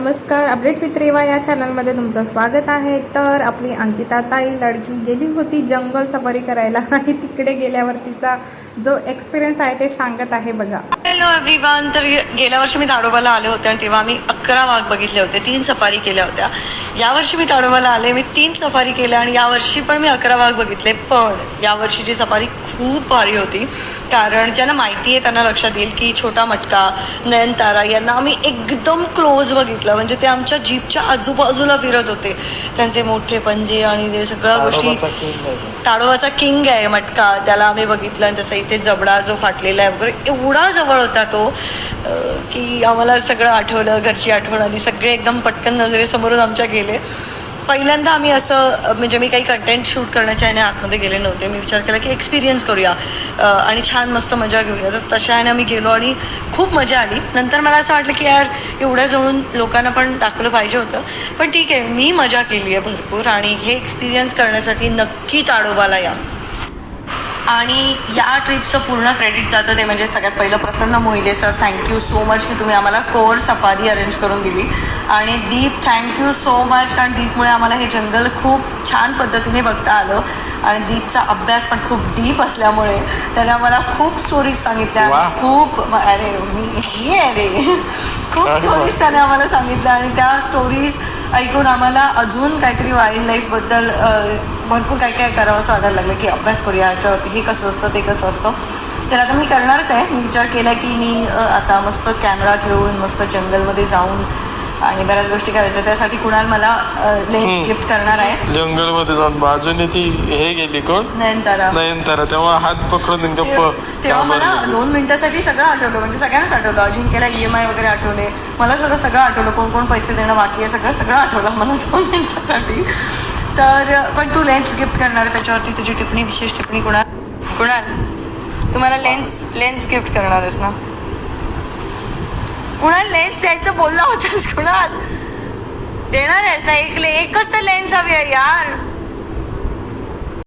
नमस्कार update with Reva या चॅनलमध्ये तुमचं स्वागत आहे. तर आपली अंकिता ताई लडकी गेली होती जंगल सफारी करायला आणि तिकडे गेल्यावर तिचा जो एक्सपिरियन्स आहे ते सांगत आहे बघा. हॅलो एव्हरीवन तर गेल्या वर्षी मी ताडोबाला आले होते आणि तेव्हा मी अकरा वाघ बघितले होते तीन सफारी केल्या होत्या. यावर्षी मी ताडोबाला आले मी तीन सफारी केल्या आणि यावर्षी पण मी अकरा वाघ बघितले. पण यावर्षीची सफारी खूप भारी होती कारण ज्यांना माहिती आहे त्यांना लक्षात येईल की छोटा मटका नयनतारा यांना आम्ही एकदम क्लोज बघितलं. म्हणजे ते आमच्या जीपच्या आजूबाजूला फिरत होते. त्यांचे मोठे पंजे आणि ते सगळ्या गोष्टी ताडोबाचा किंग आहे मटका. त्याला आम्ही बघितलं आणि तसं इथे जबडा जो फाटलेला आहे वगैरे एवढा जवळ होता तो की आम्हाला सगळं आठवलं घरची आठवण आली. सगळे एकदम पटकन नजरेसमोरून आमच्या गेले. पहिल्यांदा आम्ही असं म्हणजे मी काही कंटेंट शूट करण्याच्या ह्याने आतमध्ये गेले नव्हते. मी विचार केला की एक्सपिरियन्स करूया. आणि छान मस्त मजा घेऊया. तर तशा ह्याने आम्ही गेलो आणि खूप मजा आली. नंतर मला असं वाटलं की यार एवढ्या जवळून लोकांना पण दाखवलं पाहिजे होतं. पण ठीक आहे मी मजा केली आहे भरपूर आणि हे एक्सपिरियन्स करण्यासाठी नक्की ताडोबाला या. आणि या ट्रिपचं पूर्ण क्रेडिट जातं ते म्हणजे सगळ्यात पहिलं Prasanna Mohile sir thank you so much की तुम्ही आम्हाला कोर सफारी अरेंज करून दिली. आणि दीप थँक्यू सो मच कारण दीपमुळे आम्हाला हे जंगल खूप छान पद्धतीने बघता आलं. आणि दीपचा अभ्यास पण खूप डीप असल्यामुळे त्याने आम्हाला खूप स्टोरीज सांगितल्या. खूप अरे मी खूप अरे वा. स्टोरीज त्याने आम्हाला सांगितल्या आणि त्या स्टोरीज ऐकून आम्हाला अजून काहीतरी वाईल्ड लाईफबद्दल भरपूर काय काय करावं असं वाटायला लागलं की अभ्यास करूया याच्यावरती हे कसं असतं ते कसं असतं. तर आता मी करणारच आहे. मी विचार केला की मी आता मस्त कॅमेरा घेऊन मस्त जंगलमध्ये जाऊन आणि बऱ्याच गोष्टी करायच्या. त्यासाठी कुणाल मला लेन्स गिफ्ट करणार आहे. जंगलमध्ये जाऊन बाजूने ती हे गेली कोण? नयनतारा. नयनतारा. तेव्हा हात पकडून गप्प तेव्हा- मला. दोन मिनिटासाठी सगळं आठवलं. म्हणजे सगळ्यांनाच आठवलं. अजिंक्यला ई एम आय वगैरे आठवले. मला सुद्धा सगळं आठवलं. कोण कोण पैसे देणं बाकी आहे सगळं सगळं आठवलं मला दोन मिनिटासाठी. तर पण तू लेन्स गिफ्ट करणार त्याच्यावरती तुझी टिप्पणी विशेष टिप्पणी कुणाल? कुणाल तुम्हाला लेन्स लेन्स गिफ्ट करणार आहेस ना? कुणाल लेन्स द्यायचं बोलला होतास कुणाल? देणार आहेस ना? एक एकच तर लेन्स हवी आहे यार.